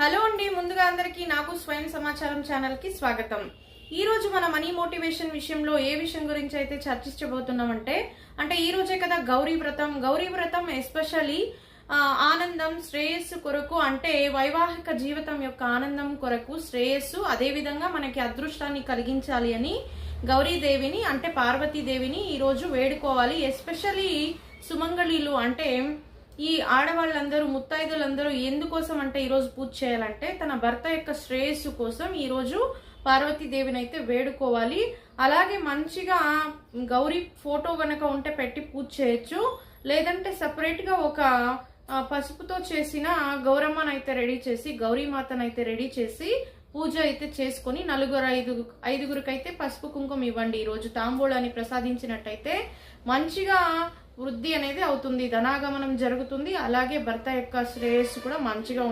Hello అండి ముందుగా అందరికీ నాకు స్వయం సమాచారం ఛానల్కి స్వాగతం. ఈ రోజు మన మనీ మోటివేషన్ విషయంలో ఏ విషయం గురించి అయితే చర్చించబోతున్నామంటే అంటే ఈ రోజే కదా గౌరీ వ్రతం. గౌరీ వ్రతం ఎస్పెషల్లీ ఆనందం శ్రేయస్సు కొరకు అంటే వైవాహిక జీవితం యొక్క ఆనందం కొరకు శ్రేయస్సు అదేవిధంగా మనకి అదృష్టాన్ని కలిగించాలి అని గౌరీదేవిని అంటే పార్వతీదేవిని ఈరోజు వేడుకోవాలి. ఎస్పెషల్లీ సుమంగళీలు అంటే ఈ ఆడవాళ్ళందరూ ముత్తైదులందరూ ఎందుకోసం అంటే ఈరోజు పూజ చేయాలంటే తన భర్త యొక్క శ్రేయస్సు కోసం ఈరోజు పార్వతీదేవిని అయితే వేడుకోవాలి. అలాగే మంచిగా గౌరీ ఫోటో గనక ఉంటే పెట్టి పూజ చేయొచ్చు. లేదంటే సపరేట్గా ఒక పసుపుతో చేసిన గౌరమ్మను అయితే రెడీ చేసి గౌరీమాతను అయితే రెడీ చేసి పూజ అయితే చేసుకొని నలుగురు ఐదు ఐదుగురికి అయితే పసుపు కుంకుమ ఇవ్వండి. ఈ రోజు తాంబూలాన్ని ప్రసాదించినట్టయితే మంచిగా వృద్ధి అనేది అవుతుంది. ధనాగమనం జరుగుతుంది. అలాగే భర్త యొక్క శ్రేయస్సు కూడా మంచిగా